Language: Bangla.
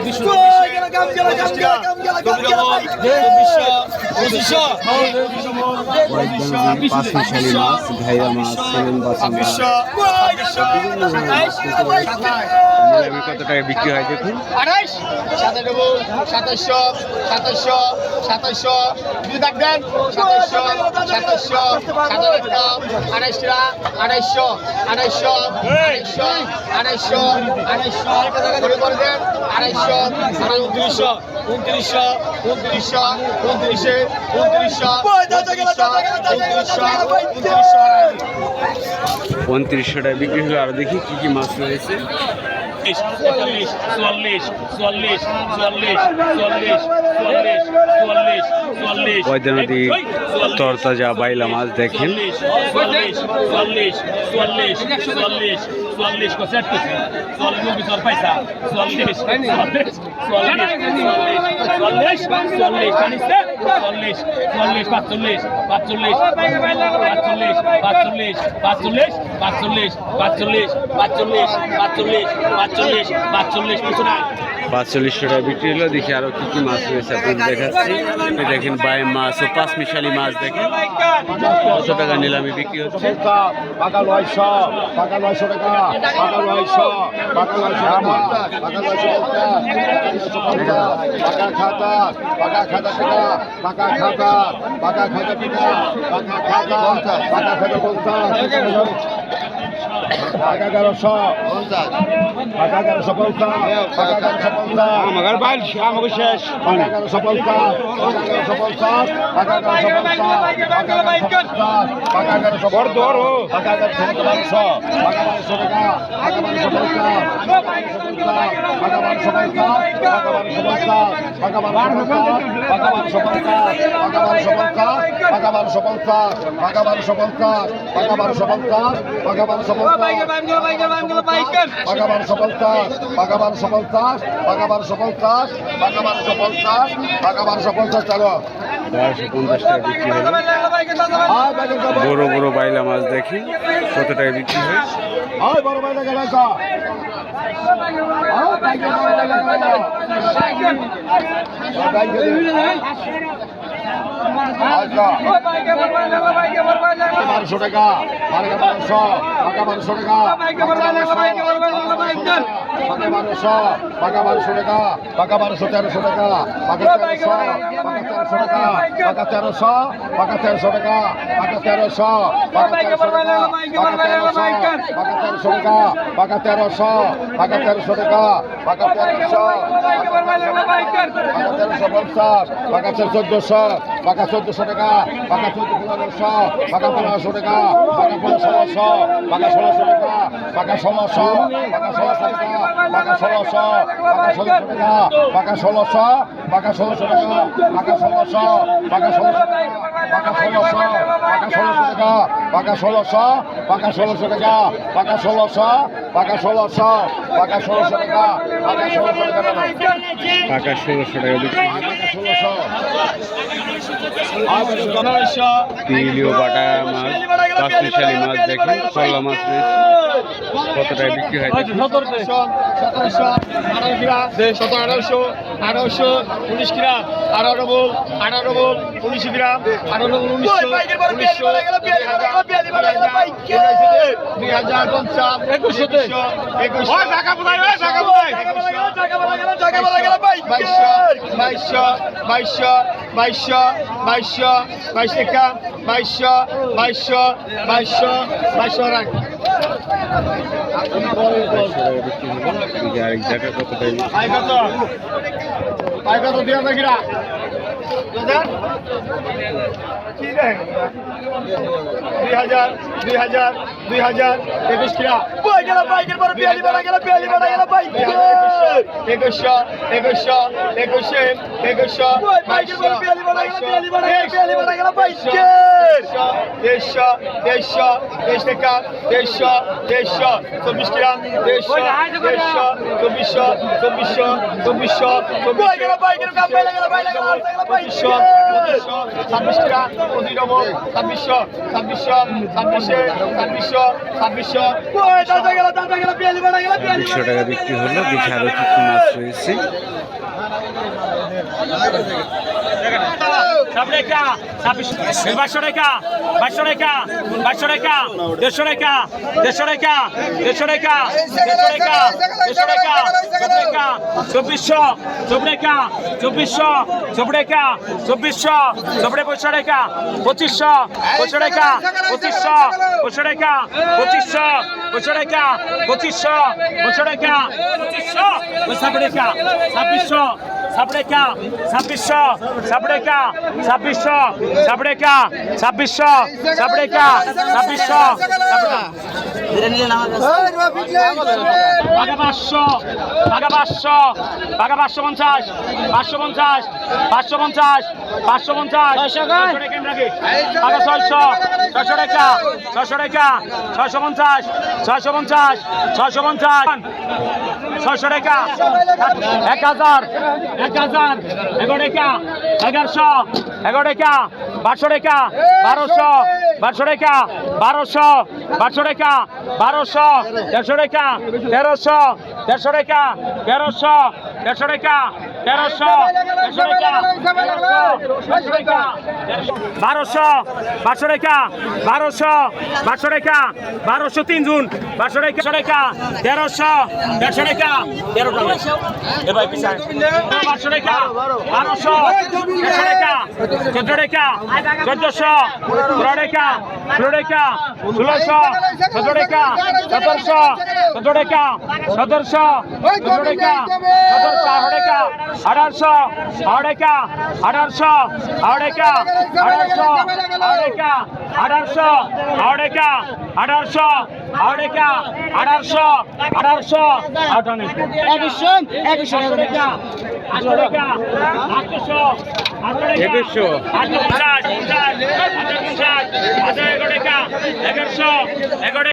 চব্বিশ পঁচিশশো কয়েকজন পাঁচ মিশালি মাছ ঘাইয়া মাছ সেলেন বাসা মাছ বিভিন্ন কত টাকা বিক্রি হয় দেখুন সাতাশশো সাতাশশো সাতাশশো দুই থাকবেন সাতাশশো সাতাশশো সাতাশ একটা আড়াইশটা আড়াইশো আড়াইশো আড়াইশো আড়াইশো আড়াইশো আড়াইশো আড়াই উনত্রিশশো উনত্রিশশো উনত্রিশশো উনত্রিশে উনত্রিশশো উনত্রিশশো উনত্রিশশো উনত্রিশশো উনত্রিশশো টাকা বিক্রি হলো আর দেখি কি কি মাছ রয়েছে চল্লিশ চুয়াল্লিশ চুয়াল্লিশ চুয়াল্লিশ চুয়াল্লিশ চুয়াল্লিশ চুয়াল্লিশ চুয়াল্লিশ বৈদ্যনাথী তরতাজা বাইলা মাছ দেখেন চুয়াল্লিশ চুয়াল্লিশ চুয়াল্লিশ চুয়াল্লিশ চুয়াল্লিশ কো সেট করছে চুয়াল্লিশ চল পয়সা চুয়াল্লিশ চুয়াল্লিশ চুয়াল্লিশ চুয়াল্লিশ চুয়াল্লিশ জানিস না? চুয়াল্লিশ চুয়াল্লিশ পাঁচচল্লিশ পাঁচচল্লিশ পাঁচচল্লিশ পাঁচচল্লিশ পাঁচচল্লিশ পাঁচচল্লিশ পাঁচচল্লিশ পাঁচচল্লিশ পাঁচচল্লিশ পাঁচচল্লিশ পাঁচচল্লিশ কিছু না পাঁচচল্লিশশো টাকা বিক্রি হলো। দেখি আরও কী কী মাছ রয়েছে আপনাদের দেখাচ্ছি। দেখেন বাই মাছ ও পাঁচ মিশালি মাছ দেখেন। কত টাকা নিলামে বিক্রি হচ্ছে। আমার বাইল আমাকে শেষ সফলতা সফলতা পঞ্চাশ পাকা বারোশো পঞ্চাশ পাকা বারোশো পঞ্চাশ পাকা বারোশো পঞ্চাশ পাকা বারোশো পঞ্চাশ পাকা বারোশো পঞ্চাশ পাকা বারোশো পঞ্চাশ পাকা বারোশো পঞ্চাশ পাকা বারোশো পঞ্চাশ পাকা বারোশো পঞ্চাশ চালো বারোশো পঞ্চাশ টাকা বিক্রি বড় বড় বাইলা মাছ দেখি কত টাকা বিক্রি হয়? বারোশো টাকা বারোশো টাকা বারোশো টাকা। পাকা বারোশো পাকা বারোশো টাকা, পাকা বারোশো তেরোশো টাকা, পাকা তেরোশো পাকা তেরোশো টাকা, পাকা তেরোশো পাকা তেরোশো টাকা, পাকা তেরোশো পাকা তেরোশো টাকা, পাকা তেরোশো তেরোশো টাকা, পাকা তেরোশো পাকা তেরোশো টাকা, পাকা তেরোশো পাকা তেরোশো পঞ্চাশ, পাকা চোদ্দশো পাকা চোদ্দশো টাকা, পাকা চোদ্দ পনেরোশো, পাকা পনেরোশো টাকা, পাকা পনেরোশো পাকা ষোলোশো টাকা, পাকা ষোলোশো পাকা ষোলোশো টাকা, পাকা ষোলোশো পাকা ষোলোশো টাকা, পাকা ষোলোশো পাকা ষোলোশো টাকা, পাকা ষোলোশো পাকা ষোলোশো টাকা, পাকা ষোলোশো পাকা ষোলোশো টাকা পাকা ষোলোশো পাকা ষোলোশো টাকা পাকা ষোলোশো পাকা ষোলোশো পাকা ষোলোশো টাকা পাকা ষোলোশো টাকা পাকা ষোলোশো টাকা তিলিও বাটা মাছ পাঁচ মিশালি মাছ দেখেন চল্লা মাছ রয়েছে কত টাকা বিক্রি হয় দেখুন। সতেরোশো সতেরোশো আঠারো কিরা সতেরো আঠারোশো আঠারোশো উনিশ কিরা আঠারো বল আঠারো বল উনিশ গ্রাম আঠারো বল উনিশশো উনিশশো বাইশশো বাইশশো বাইশশো বাইশশো বাইশ একা বাইশশো বাইশশো বাইশশো বাইশশো রাখ আরেক জায়গা কত পাই কত পাই কত দিয়া থাকিরা কি দুই হাজার দুই হাজার দুই হাজার একুশ কিনা বই গেল বাইকের পরে বিয়ালি বেড়া গেল বিয়ালি বেড়া গেল বাইক একুশশো একুশশো একুশশো একুশে একুশশো বাইকের পরে বিয়ালি দেড়শো দেড়শো দেড়শ টাকা দেড়শো দেড়শো চব্বিশ কিরা দেড়শো দেড়শো চব্বিশশো চব্বিশশো চব্বিশশো চব্বিশশো ছাব্বিশ কিরা পঁচিশ নম্বর ছাব্বিশশো ছাব্বিশশো ছাব্বিশে ছাব্বিশশো ছাব্বিশশো দুশো টাকা বিক্রি হলো দেখি আরও কি কি মাছ রয়েছে। জায়গাটা সাবরেকা ছাব্বিশ, বাইশশো টাকা বাইশশো টাকা বাইশশো টাকা দেড়শো টাকা দেড়শো টাকা দেড়শো টাকা দেড়শো টাকা দেড়শো চব্রেকা চব্বিশশো চব্রেকা চব্বিশশো চব্রেকা চব্বিশশো চব্রে পঁচিশশো টাকা পঁচিশশো পঁচিশশো টাকা পঁচিশশো পঁচিশশো টাকা পঁচিশশো পঁচিশশো টাকা পঁচিশশো ছাব্বিশশো সাবরেকা ছাব্বিশশো সাবরেকা ছাব্বিশশো সাবরেকা ছাব্বিশশো সাবরেকা ছাব্বিশশো বাঘা পাঁচশো বাঘা পাঁচশো বাঘা পাঁচশো পঞ্চাশ পাঁচশো পঞ্চাশ পাঁচশো পঞ্চাশ পাঁচশো পঞ্চাশ। বাঘা ছয়শো ছয়শো টাকা ছয়শো টাকা ছয়শো পঞ্চাশ ছয়শো পঞ্চাশ ছয়শো পঞ্চাশ। ছয়শো টাকা। এক হাজার এক হাজার এগারো টাকা এগারোশো এগারো টাকা। বারোশো টাকা বারোশো বারোশো টাকা বারোশো বারোশো টাকা বারোশো, দেড়শো টাকা তেরোশো, দেড়শো টাকা তেরোশো দেড়শো টাকা তেরোশো দেড়শো টাকা তেরোশো টাকা, বারোশো বারোশো টাকা, বারোশো বারোশো টাকা, বারোশো তিন জুন, বারোশো টাকা টাকা তেরোশো দেড়শো টাকা তেরো টাকা। এবার পিছায়। বারোশো টাকা, বারোশো, দেড়শো টাকা চোদ্দ টাকা, চোদ্দশো, ষোলো টাকা ষোলো টাকা, ষোলোশো, সতেরো টাকা, সতেরোশো, সতেরো টাকা, সতেরোশো, সতেরো টাকা আঠারোশো আঠারো টাকা আঠারোশো আঠারো টাকা আঠারোশো আঠারো টাকা আঠারোশো আঠারো টাকা আঠারোশো আঠারোশো আঠারোশো একুশশো এগারোশো এগারো